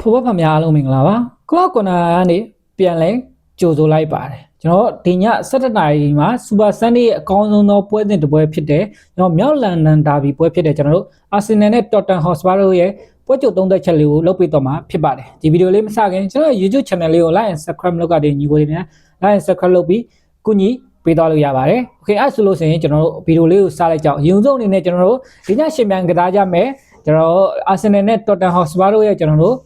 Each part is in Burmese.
ဖိုးဘဖများအားလုံးမင်္ဂလာပါကလော့ကွန်နာကနေပြန်လဲကြိုဆိုလိုက်ပါတယ်ကျွန်တော်ဒီည17နာရီမှာစူပါဆန်ဒေးရဲ့အကောင်းဆုံးသောပွဲစဉ်တစ်ပွဲဖြစ်တဲ့ကျွန်တော်မြောက်လန်ဒန်ဒါဘီပွဲဖြစ်တဲ့ကျွန်တော်တို့အာဆင်နယ်နဲ့တော်တန်ဟော့စပါတို့ရဲ့ပွဲကြိုသုံးသက်ချက်လေးကိုလုပ်ပေးတော့မှာဖြစ်ပါတယ်ဒီဗီဒီယိုလေးမစခင်ကျွန်တော် YouTube channel လေးကို like and subscribe လုပ်ကြတဲ့ညီကိုတွေနဲ့ like and subscribe လုပ်ပြီးကုညီပေးသွားလို့ရပါတယ်။ Okay အဲ့ဆိုလို့ဆိုရင်ကျွန်တော်တို့ဗီဒီယိုလေးကိုစလိုက်ကြအောင်။အရင်ဆုံးအနေနဲ့ကျွန်တော်တို့ဒီညရှင်မြန်ကစားကြမယ်။ကျွန်တော်တို့အာဆင်နယ်နဲ့တော်တန်ဟော့စပါတို့ရဲ့ကျွန်တော်တို့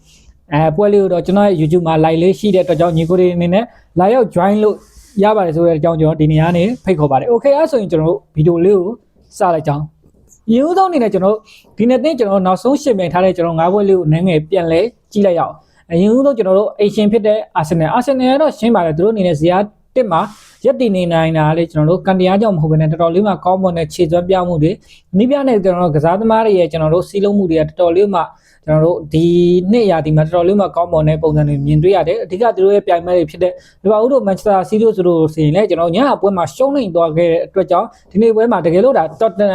အဲပွဲလေးကိုတော့ကျွန်တော်ရဲ့ YouTube မှာ live လေးရှိတဲ့အတွက်ကြောင့်ညီကိုတွေအနေနဲ့ live ရောက် join လို့ရပါတယ်ဆိုတဲ့အကြောင်းကျွန်တော်ဒီနေရာနေဖိတ်ခေါ်ပါတယ်။ Okay အဲ့ဆိုရင်ကျွန်တော်တို့ဗီဒီယိုလေးကိုစလိုက်ကြအောင်။ရိုးဆုံးအနေနဲ့ကျွန်တော်ဒီနေ့တင်ကျွန်တော်နောက်ဆုံးရှင်မြန်ထားတဲ့ကျွန်တော်၅ဘွဲလေးကိုနည်းငယ်ပြန်လဲကြည့်လိုက်ရအောင်။အရင်ဆုံးကျွန်တော်တို့အေရှင်ဖြစ်တဲ့အာဆင်နယ်အာဆင်နယ်ကတော့ရှင်းပါတယ်သူတို့အနေနဲ့ဇီယာတစ်မှာရက်တည်နေနိုင်တာလေကျွန်တော်တို့ကန်တရားကြောင့်မဟုတ်ဘဲနဲ့တော်တော်လေးမှကောင်းမွန်တဲ့ခြေစွမ်းပြမှုတွေနိပြနဲ့ကျွန်တော်တို့ကစားသမားတွေရဲ့ကျွန်တော်တို့စီးလုံးမှုတွေကတော်တော်လေးမှ ကျွန်တော်တို့ဒီနှစ်ရာသီမှာတော်တော်လေးမှကောင်းမွန်တဲ့ပုံစံတွေမြင်တွေ့ရတယ်အဓိကသူတို့ရဲ့ပြိုင်ပွဲတွေဖြစ်တဲ့လီဗာပူးတို့မန်ချက်စတာစီးတို့ဆိုလို့ဆိုရင်လည်းကျွန်တော်ညအပွဲမှာရှုံးနေသွားခဲ့တဲ့အတွက်ကြောင့်ဒီနေ့ပွဲမှာတကယ်လို့ဒါတော်တန်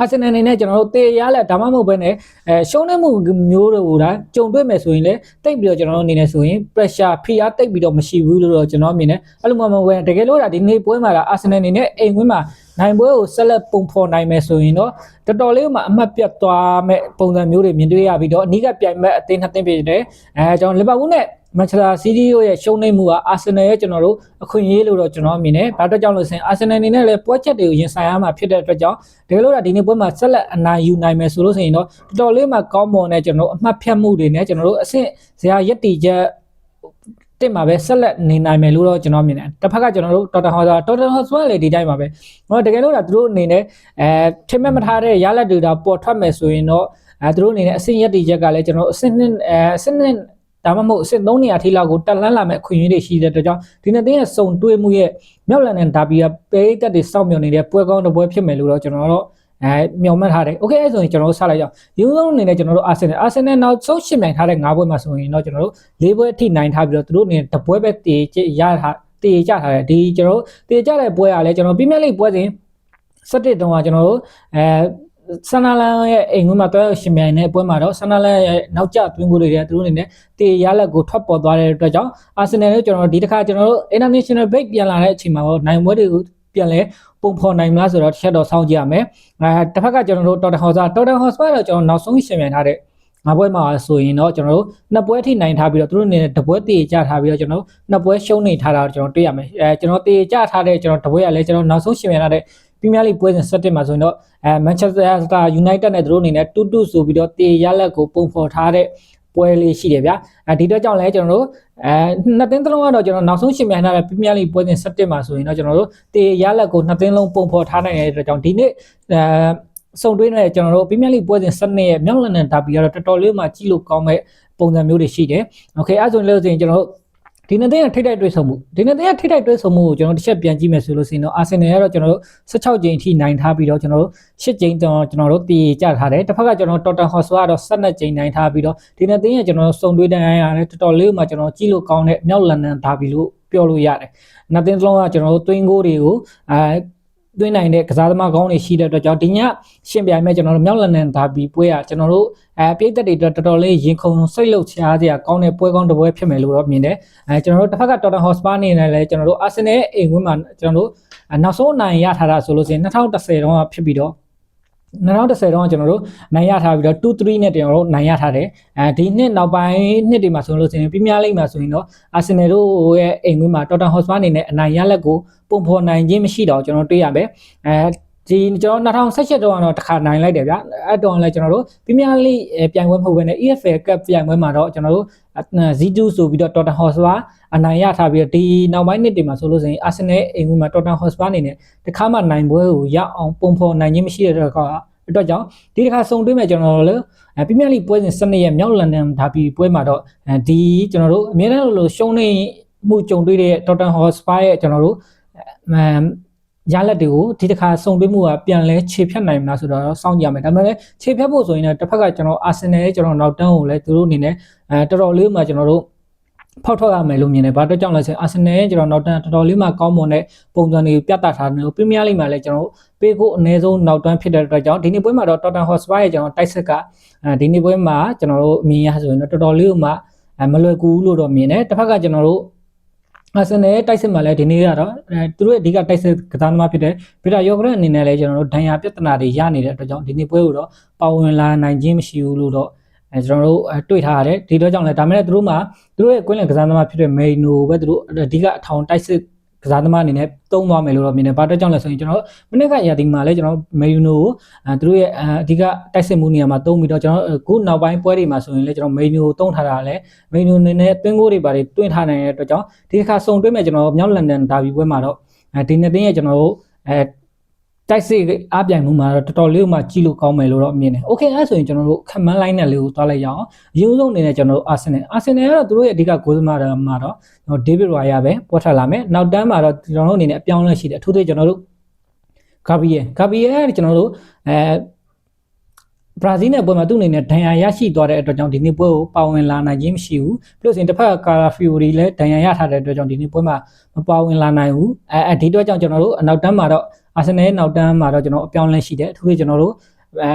အာဆင်နယ်အနေနဲ့ကျွန်တော်တို့တေရလက်ဒါမှမဟုတ်ဘဲနဲ့အဲရှုံးနေမှုမျိုးတွေကိုဒါကြုံတွေ့မယ်ဆိုရင်လည်းတိတ်ပြီးတော့ကျွန်တော်တို့အနေနဲ့ဆိုရင် pressure ဖိအားတိတ်ပြီးတော့မရှိဘူးလို့တော့ကျွန်တော်မြင်တယ်အဲ့လိုမှမဟုတ်ဘဲတကယ်လို့ဒါဒီနေ့ပွဲမှာဒါအာဆင်နယ်အနေနဲ့အိမ်ဝင်းမှာနိုင်ပွဲကိုဆက်လက်ပုံဖော်နိုင်မယ်ဆိုရင်တော့တော်တော်လေးမှအမှတ်ပြတ်သွားမဲ့ပုံစံမျိုးတွေမြင်တွေ့ရပြီးတော့အနီးကပြိုင်မဲ့အသင်းနှစ်သင်းဖြစ်တဲ့အဲကျွန်တော်လီဗာပူးနဲ့ မန်ချက်စတာစီးတီးရဲ့ရှုံးနေမှုကအာဆင်နယ်ရဲ့ကျွန်တော်တို့အခွင့်အရေးလို့တော့ကျွန်တော်မြင်တယ်။ဘာအတွက်ကြောင့်လို့ဆိုရင်အာဆင်နယ်အနေနဲ့လည်းပွဲချက်တွေကိုရင်ဆိုင်ရမှာဖြစ်တဲ့အတွက်ကြောင့်တကယ်လို့ဒါဒီနေ့ပွဲမှာဆက်လက်အနိုင်ယူနိုင်မယ်ဆိုလို့ဆိုရင်တော့တော်တော်လေးမှကောင်းမွန်တဲ့ကျွန်တော်တို့အမှတ်ဖြတ်မှုတွေနဲ့ကျွန်တော်တို့အဆင့်ဇရာရက်တီချက်တက်မှာပဲဆက်လက်နေနိုင်မယ်လို့တော့ကျွန်တော်မြင်တယ်။တစ်ဖက်ကကျွန်တော်တို့တော်တဟောဆိုတော်တဟောဆိုလည်းဒီတိုင်းပါပဲ။ဟောတကယ်လို့ဒါသူတို့အနေနဲ့အဲထင်မဲ့မထားတဲ့ရလက်တွေဒါပေါ်ထွက်မယ်ဆိုရင်တော့အဲသူတို့အနေနဲ့အဆင့်ရက်တီချက်ကလည်းကျွန်တော်တို့အဆင့်နှစ်အဲအဆင့်နှစ် ဒါမှမဟုတ်အစစ်3နေရာထိလောက်ကိုတက်လန်းလာမဲ့အခွင့်အရေးတွေရှိတဲ့အတွက်ကြောင့်ဒီနေ့တင်းရဲ့စုံတွေးမှုရဲ့မြောက်လန်နဲ့ဒါဘီယာပေးတက်တွေစောင့်မျှော်နေတဲ့ပွဲကောင်းတစ်ပွဲဖြစ်မယ်လို့တော့ကျွန်တော်တို့အဲမျှော်မှန်းထားတယ်။ Okay အဲ့ဆိုရင်ကျွန်တော်တို့ဆက်လိုက်ကြအောင်။ယူဆုံးအနေနဲ့ကျွန်တော်တို့အာဆင်နယ်အာဆင်နယ်နောက်ဆုံးရှင်းမြိုင်ထားတဲ့၅ပွဲမှာဆိုရင်တော့ကျွန်တော်တို့၄ပွဲအထိနိုင်ထားပြီးတော့သူတို့အနေနဲ့တပွဲပဲတည်ရထားတည်ကြထားတယ်။ဒီကျွန်တော်တို့တည်ကြတဲ့ပွဲကလည်းကျွန်တော်ပြင်းပြလေးပွဲစဉ်17တုန်းကကျွန်တော်တို့အဲ ဆန်နာလန်ရဲ့အိမ်ဝင်မှာတွဲရှင်မြိုင်တဲ့ပွဲမှာတော့ဆန်နာလန်ရဲ့နောက်ကျတွင်းကိုတွေသူတို့အနေနဲ့တေရလက်ကိုထွက်ပေါ်သွားတဲ့အတွက်ကြောင့်အာဆင်နယ်နဲ့ကျွန်တော်တို့ဒီတစ်ခါကျွန်တော်တို့ international break ပြန်လာတဲ့အချိန်မှာတော့နိုင်ပွဲတွေကိုပြန်လဲပုံဖော်နိုင်မလားဆိုတော့တစ်ချက်တော့စောင့်ကြည့်ရမယ်အဲတစ်ဖက်ကကျွန်တော်တို့တော်တဟောစာတော်တဟောစာတော့ကျွန်တော်နောက်ဆုံးရှင်မြိုင်ထားတဲ့ငါပွဲမှာဆိုရင်တော့ကျွန်တော်တို့နှစ်ပွဲထိနိုင်ထားပြီးတော့သူတို့အနေနဲ့တပွဲတည်ကြထားပြီးတော့ကျွန်တော်တို့နှစ်ပွဲရှုံးနေထားတာကျွန်တော်တွေ့ရမယ်အဲကျွန်တော်တည်ကြထားတဲ့ကျွန်တော်တပွဲကလည်းကျွန်တော်နောက်ဆုံးရှင်မြိုင်ထားတဲ့ ပရီးမီးယားလိပွဲစဉ်17မှာဆိုရင်တော့အဲမန်ချက်စတာယူနိုက်တက်နဲ့သူတို့အနေနဲ့2-2ဆိုပြီးတော့တေရလက်ကိုပုံဖော်ထားတဲ့ပွဲလေးရှိတယ်ဗျာအဲဒီတော့ကြောင့်လဲကျွန်တော်တို့အဲနှစ်သင်းသလုံးကတော့ကျွန်တော်နောက်ဆုံးရှင်မြန်ထားတဲ့ပရီးမီးယားလိပွဲစဉ်17မှာဆိုရင်တော့ကျွန်တော်တို့တေရလက်ကိုနှစ်သင်းလုံးပုံဖော်ထားနိုင်တဲ့အတွက်ကြောင့်ဒီနေ့အဲဆုံတွင်းနဲ့ကျွန်တော်တို့ပရီးမီးယားလိပွဲစဉ်17ရဲ့မြောက်လန်ဒန်ဒါဘီကတော့တော်တော်လေးမှကြည့်လို့ကောင်းမဲ့ပုံစံမျိုးတွေရှိတယ်။ Okay အဲဆိုရင်လို့ဆိုရင်ကျွန်တော်တို့ ဒီနေ့တဲ့ထိတိုက်တွေ့ဆုံမှုဒီနေ့တဲ့ထိတိုက်တွေ့ဆုံမှုကိုကျွန်တော်တစ်ချက်ပြန်ကြည့်မယ်ဆိုလို့ရှိရင်တော့အာဆင်နယ်ကတော့ကျွန်တော်တို့16ကြိမ်အထိနိုင်ထားပြီးတော့ကျွန်တော်တို့10ကြိမ်တော့ကျွန်တော်တို့တည်ကြထားတယ်တစ်ဖက်ကကျွန်တော်တော်တန်ဟော့ဆွာကတော့12ကြိမ်နိုင်ထားပြီးတော့ဒီနေ့တဲ့ကျွန်တော်စုံတွေးတိုင်းရတယ်တော်တော်လေးမှကျွန်တော်ကြည့်လို့ကောင်းတဲ့မြောက်လန်ဒန်ဒါဘီလို့ပြောလို့ရတယ်။နှစ်သင်းစလုံးကကျွန်တော်တို့တွင်းကိုတွေကိုအဲ သွင်းနိုင်တဲ့ကစားသမားကောင်းတွေရှိတဲ့အတွက်ကြောင့်ဒီညရှင်ပြိုင်မဲ့ကျွန်တော်တို့မြောက်လန်ဒန်ဒါဘီပွဲကကျွန်တော်တို့အဲပြည်သက်တွေအတွက်တော်တော်လေးရင်ခုန်စိတ်လှုပ်ရှားစရာကောင်းတဲ့ပွဲကောင်းတစ်ပွဲဖြစ်မယ်လို့တော့မြင်တယ်အဲကျွန်တော်တို့တစ်ဖက်ကတော်တန်ဟော့စပါအနေနဲ့လည်းကျွန်တော်တို့အာဆင်နယ်အိမ်ဝင်းမှာကျွန်တော်တို့နောက်ဆုံးနိုင်ရထားတာဆိုလို့ရှိရင်2010တုန်းကဖြစ်ပြီးတော့ 2010တုန်းကကျွန်တော်တို့နိုင်ရထားပြီးတော့2-3နဲ့တင်ကျွန်တော်တို့နိုင်ရထားတယ်အဲဒီနှစ်နောက်ပိုင်းနှစ်တွေမှာဆိုလို့ရှိရင်ပြင်းပြလိမ့်မှာဆိုရင်တော့အာဆင်နယ်တို့ရဲ့အိမ်ဝင်းမှာတော်တန်ဟော့စပါအနေနဲ့အနိုင်ရလက်ကိုပုံဖော်နိုင်ခြင်းမရှိတော့ကျွန်တော်တွေ့ရမယ်အဲ ဒီကျွန်တော်2018တုန်းကတော့တစ်ခါနိုင်လိုက်တယ်ဗျာအဲ့တုန်းကလည်းကျွန်တော်တို့ပြင်းပြလိပြိုင်ပွဲမဟုတ်ဘဲနဲ့ EFL Cup ပြိုင်ပွဲမှာတော့ကျွန်တော်တို့ Z2 ဆိုပြီးတော့ Tottenham Hotspur အနိုင်ရထားပြီးတော့ဒီနောက်ပိုင်းနှစ်တွေမှာဆိုလို့ဆိုရင် Arsenal အိမ်ဝင်မှာ Tottenham Hotspur အနေနဲ့တခါမှနိုင်ပွဲကိုရအောင်ပုံဖော်နိုင်ခြင်းမရှိတဲ့အတွက်အတွက်ကြောင့်ဒီတစ်ခါစုံတွေ့မဲ့ကျွန်တော်တို့လည်းပရီးမီးယားလိပွဲစဉ်12ရက်မြောက်လန်ဒန်ဒါဘီပွဲမှာတော့ဒီကျွန်တော်တို့အများအားလို့ရှုံးနေမှုကြုံတွေ့တဲ့ Tottenham Hotspur ရဲ့ကျွန်တော်တို့ ရလက်တွေကိုဒီတစ်ခါစုံတွေ့မှုကပြန်လဲခြေဖြတ်နိုင်မလားဆိုတော့စောင့်ကြရမယ်ဒါပေမဲ့လည်းခြေဖြတ်ဖို့ဆိုရင်လည်းတစ်ဖက်ကကျွန်တော်အာဆင်နယ်ရဲ့ကျွန်တော်နောက်တန်းကိုလည်းသူတို့အနေနဲ့အဲတော်တော်လေးမှကျွန်တော်တို့ဖောက်ထွက်ရမယ်လို့မြင်တယ်ဘာအတွက်ကြောင့်လဲဆိုရင်အာဆင်နယ်ရဲ့ကျွန်တော်နောက်တန်းတော်တော်လေးမှကောင်းမွန်တဲ့ပုံစံတွေကိုပြသထားတယ်လို့ပရီးမီးယားလိမှာလည်းကျွန်တော်ပေးဖို့အနည်းဆုံးနောက်တန်းဖြစ်တဲ့အတွက်ကြောင့်ဒီနေ့ပွဲမှာတော့ Tottenham Hotspur ရဲ့ကျွန်တော်တိုက်ဆက်ကအဲဒီနေ့ပွဲမှာကျွန်တော်တို့အမြင်ရဆိုရင်တော့တော်တော်လေးမှမလွယ်ကူဘူးလို့တော့မြင်တယ်တစ်ဖက်ကကျွန်တော်တို့ အာဆင်နယ်တိုက်စစ်မှာလည်းဒီနေ့ကတော့အဲသူတို့ရဲ့အဓိကတိုက်စစ်ကစားသမားဖြစ်တဲ့ဗီတာယောဂရက်အနေနဲ့လည်းကျွန်တော်တို့ဒဏ်ရာပြဿနာတွေရနေတဲ့အတွက်ကြောင့်ဒီနေ့ပွဲကိုတော့ပါဝင်လာနိုင်ခြင်းမရှိဘူးလို့တော့အဲကျွန်တော်တို့တွေ့ထားရတယ်ဒီတော့ကြောင့်လည်းဒါမဲ့သူတို့မှာသူတို့ရဲ့ကွင်းလင်ကစားသမားဖြစ်တဲ့မေနိုပဲသူတို့အဓိကအထောင်တိုက်စစ် ကစားသမားအနေနဲ့တုံးသွားမယ်လို့တော့မြင်တယ်။ဘာအတွက်ကြောင့်လဲဆိုရင်ကျွန်တော်မနေ့ကရာသီမှာလည်းကျွန်တော်မေယူနိုကိုအဲသူတို့ရဲ့အဓိကတိုက်စစ်မှုနေရာမှာတုံးပြီးတော့ကျွန်တော်ခုနောက်ပိုင်းပွဲတွေမှာဆိုရင်လည်းကျွန်တော်မေယူနိုကိုတုံးထားတာလည်းမေယူနိုအနေနဲ့တွင်းကိုတွေပါတယ်တွင်းထားနိုင်တဲ့အတွက်ကြောင့်ဒီတစ်ခါစုံတွင်းမဲ့ကျွန်တော်မြောက်လန်ဒန်ဒါဘီပွဲမှာတော့အဲဒီနှစ်သိန်းရဲ့ကျွန်တော်တို့အဲ တိုက်စစ်အပြိုင်မှုမှာတော့တော်တော်လေးမှကြီးလို့ကောင်းမယ်လို့တော့မြင်တယ်။ Okay အဲဆိုရင်ကျွန်တော်တို့ခမန်းလိုင်းနဲ့လေးကိုသွားလိုက်ရအောင်။အရင်ဆုံးအနေနဲ့ကျွန်တော်တို့အာဆင်နယ်အာဆင်နယ်ကတော့သူတို့ရဲ့အဓိကဂိုးသမားတွေမှာတော့ကျွန်တော်ဒေးဗစ်ရိုယာပဲပေါ်ထွက်လာမယ်။နောက်တန်းမှာတော့ကျွန်တော်တို့အနေနဲ့အပြောင်းလဲရှိတယ်။အထူးသဖြင့်ကျွန်တော်တို့ဂါဘီယယ်ဂါဘီယယ်ကကျွန်တော်တို့အဲဘရာဇီးနဲ့ပွဲမှာသူ့အနေနဲ့ဒဏ်ရာရရှိသွားတဲ့အတွက်ကြောင့်ဒီနေ့ပွဲကိုပါဝင်လာနိုင်ခြင်းမရှိဘူး။ပြီးလို့ဆိုရင်တစ်ဖက်ကကာရာဖီယိုရီလည်းဒဏ်ရာရထားတဲ့အတွက်ကြောင့်ဒီနေ့ပွဲမှာမပါဝင်လာနိုင်ဘူး။အဲအဲဒီအတွက်ကြောင့်ကျွန်တော်တို့အနောက်တန်းမှာတော့ အာဆင်နယ်နောက်တန်းမှာတော့ကျွန်တော်အပြောင်းလဲရှိတယ်။အထူးသဖြင့်ကျွန်တော်တို့အဲ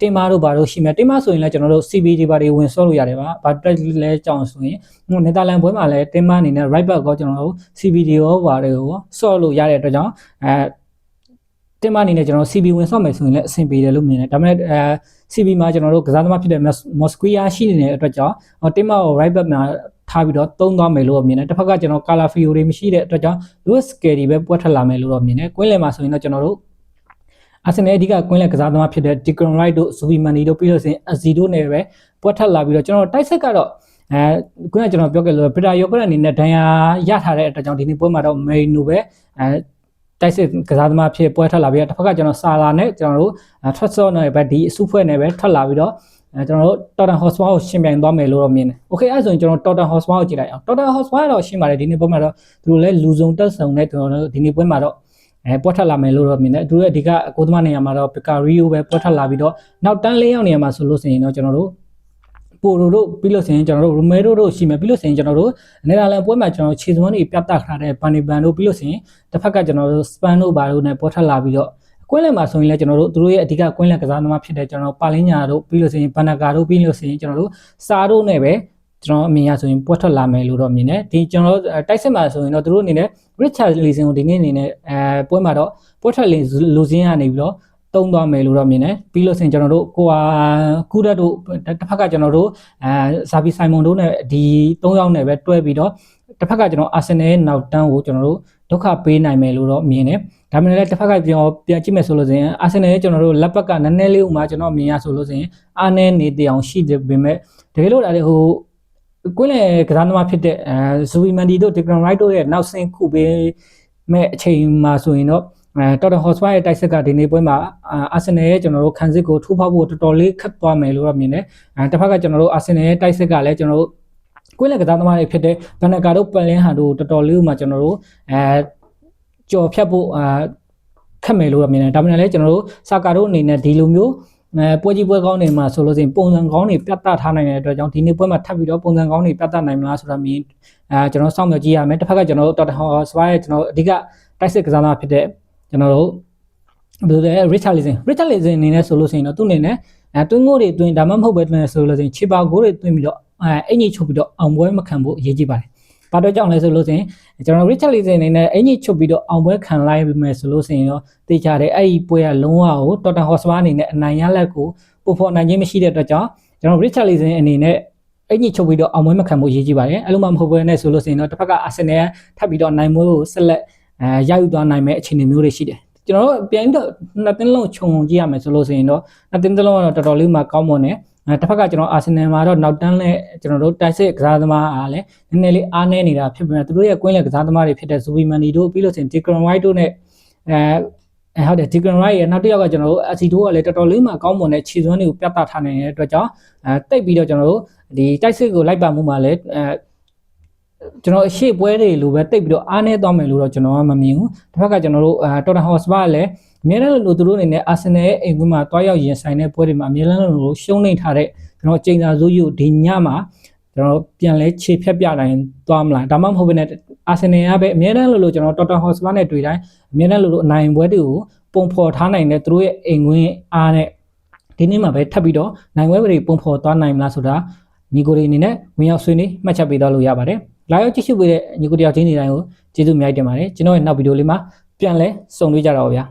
တင်မာတို့ဘာလို့ရှိမယ်တင်မာဆိုရင်လည်းကျွန်တော်တို့ CB တွေဘာတွေဝင်ဆော့လို့ရတယ်ပါဘာတက်လဲကြောင်းဆိုရင်နယ်သာလန်ပွဲမှာလည်းတင်မာအနေနဲ့ right back ကိုကျွန်တော်တို့ CB တွေရောဘာတွေကိုဆော့လို့ရတဲ့အတွက်ကြောင့်အဲတင်မအနေနဲ့ကျွန်တော် CB ဝင်ဆော့မယ်ဆိုရင်လည်းအဆင်ပြေတယ်လို့မြင်တယ်ဒါပေမဲ့အဲ CB မှာကျွန်တော်တို့ကစားသမားဖြစ်တဲ့ Mosquera ရှိနေတဲ့အတွက်ကြောင့်တင်မကို right back မှာ ထားပြီးတော့သုံးသွားမယ်လို့မြင်တယ်တစ်ဖက်ကကျွန်တော် Color Fio တွေမရှိတဲ့အတွက်ကြောင့် Louis Skelly ပဲပွက်ထွက်လာမယ်လို့တော့မြင်တယ်ကွင်းလယ်မှာဆိုရင်တော့ကျွန်တော်တို့အာဆင်နယ်အဓိကကွင်းလက်ကစားသမားဖြစ်တဲ့ Declan Rice တို့ Zubi Mandi တို့ပြီးလို့ဆိုရင် Azzi တို့နဲ့ပဲပွက်ထက်လာပြီးတော့ကျွန်တော်တိုက်ဆက်ကတော့အဲခုနကကျွန်တော်ပြောခဲ့လို့ပီတာယောဂရက်အနေနဲ့ဒဏ်ရာရထားတဲ့အတွက်ကြောင့်ဒီနေ့ပွဲမှာတော့မေနိုပဲအဲတိုက်စစ်ကစားသမားဖြစ်ပွဲထွက်လာပြီးတော့တစ်ဖက်ကကျွန်တော်ဆာလာနဲ့ကျွန်တော်တို့ထွက်ဆော့နဲ့ပဲဒီအစုဖွဲ့နဲ့ပဲထွက်လာပြီးတော့ အဲကျွန်တော်တို့ Tottenham Hotspur ကိုရှင်ပြိုင်သွားမယ်လို့တော့မြင်တယ်။ Okay အဲဆိုရင်ကျွန်တော် Tottenham Hotspur ကိုကြည့်လိုက်အောင် Tottenham Hotspur ကတော့ရှင်းပါတယ်ဒီနေ့ပွဲမှာတော့သူတို့လည်းလူစုံတက်ဆုံနဲ့ကျွန်တော်တို့ဒီနေ့ပွဲမှာတော့အဲပွက်ထက်လာမယ်လို့တော့မြင်တယ်သူတို့ရဲ့အဓိကကိုသမားနေရာမှာတော့ပကာရီယိုပဲပွက်ထက်လာပြီးတော့နောက်တန်းလေးယောက်နေရာမှာဆိုလို့ဆိုရင်တော့ကျွန်တော်တို့ပိုရိုတို့ပြီးလို့ဆိုရင်ကျွန်တော်တို့ရိုမဲရိုတို့ရှိမယ်ပြီးလို့ဆိုရင်ကျွန်တော်တို့နယ်သာလန်ပွဲမှာကျွန်တော်ခြေစွမ်းတွေပြတ်တက်ထားတဲ့ဘန်နီဘန်တို့ပြီးလို့ဆိုရင်တစ်ဖက်ကကျွန်တော်တို့စပန်တို့ဘာတို့နဲ့ပွက်ထက်လာပြီးတော့ ကွင်းလယ်မှာဆိုရင်လည်းကျွန်တော်တို့သူတို့ရဲ့အဓိကကွင်းလယ်ကစားသမားဖြစ်တဲ့ကျွန်တော်ပါလင်းညာတို့ပြီးလို့ဆိုရင်ဘန်နဂါတို့ပြီးလို့ဆိုရင်ကျွန်တော်တို့စာတို့နဲ့ပဲကျွန်တော်အမြင်ရဆိုရင်ပွက်ထွက်လာမယ်လို့တော့မြင်တယ်ဒီကျွန်တော်တိုက်စစ်မှာဆိုရင်တော့သူတို့အနေနဲ့ Richard Leeson ကိုဒီနေ့အနေနဲ့အဲပွဲမှာတော့ပွက်ထွက်လင်လူစင်းကနေပြီးတော့တုံးသွားမယ်လို့တော့မြင်တယ်ပြီးလို့ဆိုရင်ကျွန်တော်တို့ကိုဟာကူရက်တို့တစ်ဖက်ကကျွန်တော်တို့အဲဇာဘီဆိုင်မွန်တို့နဲ့ဒီ၃ယောက်နဲ့ပဲတွဲပြီးတော့တစ်ဖက်ကကျွန်တော်အာဆင်နယ်နောက်တန်းကိုကျွန်တော်တို့ဒုက္ခပေးနိုင်မယ်လို့တော့မြင်တယ် ဒါပေမဲ့လည်းတစ်ဖက်ကကျွန်တော်ပြန်ကြည့်မယ်ဆိုလို့ဆိုရင်အာဆင်နယ်ရဲ့ကျွန်တော်တို့လက်ဘက်ကနည်းနည်းလေးဥမာကျွန်တော်မြင်ရဆိုလို့ဆိုရင်အားနည်းနေတဲ့အောင်ရှိတယ်ပေမဲ့တကယ်လို့ဒါလေဟိုကွင်းလေကစားသမားဖြစ်တဲ့အဲဇူဝီမန်ဒီတို့ဒီဂရန်ရိုက်တို့ရဲ့နောက်ဆင်းခုပေးမဲ့အချိန်မှာဆိုရင်တော့အဲတော်တော်ဟော့စပါရဲ့တိုက်ဆက်ကဒီနေ့ပွဲမှာအာဆင်နယ်ရဲ့ကျွန်တော်တို့ခံစစ်ကိုထိုးဖောက်ဖို့တော်တော်လေးခက်သွားမယ်လို့တော့မြင်တယ်အဲတစ်ဖက်ကကျွန်တော်တို့အာဆင်နယ်ရဲ့တိုက်ဆက်ကလည်းကျွန်တော်တို့ကွင်းလက်ကစားသမားတွေဖြစ်တဲ့ဘန်နကာတို့ပန်လင်းဟန်တို့တော်တော်လေးဥမှာကျွန်တော်တို့အဲ ကြော်ဖြတ်ဖို့အာခက်မယ်လို့တော့မြင်တယ်ဒါပေမဲ့လည်းကျွန်တော်တို့စာကာတို့အနေနဲ့ဒီလိုမျိုးအဲပွဲကြီးပွဲကောင်းတွေမှာဆိုလို့ရှိရင်ပုံစံကောင်းတွေပြတ်သားထားနိုင်တဲ့အတွက်ကြောင့်ဒီနေ့ပွဲမှာထပ်ပြီးတော့ပုံစံကောင်းတွေပြတ်သားနိုင်မလားဆိုတာမြင်အဲကျွန်တော်စောင့်မျှော်ကြည့်ရမယ်တစ်ဖက်ကကျွန်တော်တို့တော်တဟောစပါးရဲ့ကျွန်တော်အဓိကတိုက်စစ်ကစားသမားဖြစ်တဲ့ကျွန်တော်တို့ဘယ်လိုလဲ Richarlison Richarlison အနေနဲ့ဆိုလို့ရှိရင်တော့သူ့အနေနဲ့အဲတွင်းငိုးတွေတွင်းဒါမှမဟုတ်ပဲတွင်းဆိုလို့ရှိရင်ခြေပါဂိုးတွေတွင်းပြီးတော့အဲအင်ကြီးချုပ်ပြီးတော့အောင်ပွဲမခံဖို့အရေးကြီးပါတယ် ဘာတော့ကြောင့်လဲဆိုလို့ဆိုရင်ကျွန်တော် Richard Leeson အနေနဲ့အင်ကြီးချုပ်ပြီးတော့အောင်ပွဲခံလိုက်မယ်ဆိုလို့ဆိုရင်တော့သိကြတယ်အဲ့ဒီပွဲကလုံးဝကို Tottenham Hotspur အနေနဲ့အနိုင်ရလက်ကိုပို့ဖို့နိုင်ခြင်းမရှိတဲ့အတွက်ကြောင့်ကျွန်တော် Richard Leeson အနေနဲ့အင်ကြီးချုပ်ပြီးတော့အောင်ပွဲမခံဖို့ရည်ကြီးပါတယ်အဲ့လိုမှမဟုတ်ဘဲနဲ့ဆိုလို့ဆိုရင်တော့တစ်ဖက်က Arsenal ထပ်ပြီးတော့နိုင်မိုးကိုဆက်လက်အဲရယူသွားနိုင်မဲ့အခြေအနေမျိုးတွေရှိတယ်ကျွန်တော်တို့ပြန်တော့နှစ်တင်းလုံးခြုံကြည့်ရမယ်ဆိုလို့ဆိုရင်တော့နှစ်တင်းလုံးကတော့တော်တော်လေးမှကောင်းမွန်တယ်အဲ တစ်ဖက်ကကျွန်တော်အာဆင်နယ်မှာတော့နောက်တန်းနဲ့ကျွန်တော်တို့တိုက်စစ်ကစားသမားအားလည်းနည်းနည်းလေးအားနည်းနေတာဖြစ်ပေမဲ့သူတို့ရဲ့ကွင်းလက်ကစားသမားတွေဖြစ်တဲ့ဇူဘီမန်နီတို့ပြီးလို့ဆိုရင်ဒီဂရန်ဝိုက်တို့နဲ့အဲအဲဟုတ်တယ်ဒီဂရန်ရိုက်ရဲ့နောက်တစ်ယောက်ကကျွန်တော်တို့အစီတိုးကလည်းတော်တော်လေးမှကောင်းမွန်တဲ့ခြေစွမ်းတွေကိုပြသထားနိုင်တဲ့အတွက်ကြောင့်အဲတိတ်ပြီးတော့ကျွန်တော်တို့ဒီတိုက်စစ်ကိုလိုက်ပါမှုမှာလည်းအဲကျွန်တော်အရှိပွဲတွေလိုပဲတိတ်ပြီးတော့အားနည်းသွားမယ်လို့တော့ကျွန်တော်ကမမြင်ဘူးတစ်ဖက်ကကျွန်တော်တို့အဲတော်တန်ဟော့စပါလည်း အများနဲ့လို့သူတို့အနေနဲ့အာဆင်နယ်ရဲ့အိမ်ကွင်းမှာတွားရောက်ရင်ဆိုင်တဲ့ပွဲတွေမှာအများနဲ့လို့ရှုံးနေထားတဲ့ကျွန်တော်ချိန်သာစိုးယူဒီညမှာကျွန်တော်တို့ပြန်လဲခြေဖြတ်ပြနိုင်သွားမလားဒါမှမဟုတ်ဘဲနဲ့အာဆင်နယ်ကပဲအများတန်းလို့လို့ကျွန်တော်တော်တော်ဟော့စပါနဲ့တွေ့တိုင်းအများတန်းလို့လို့အနိုင်ပွဲတွေကိုပုံဖော်ထားနိုင်တဲ့သူတို့ရဲ့အိမ်ကွင်းအားနဲ့ဒီနေ့မှာပဲထပ်ပြီးတော့နိုင်ပွဲတွေပုံဖော်သွားနိုင်မလားဆိုတာညီကိုတွေအနေနဲ့ဝင်ရောက်ဆွေးနွေးမှတ်ချက်ပေးသွားလို့ရပါတယ်လာရောက်ကြည့်ရှုပေးတဲ့ညီကိုတယောက်ချင်းစီတိုင်းကိုကျေးဇူးအများကြီးတင်ပါတယ်ကျွန်တော်ရဲ့နောက်ဗီဒီယိုလေးမှာပြန်လဲစုံတွေ့ကြတော့ပါဗျာ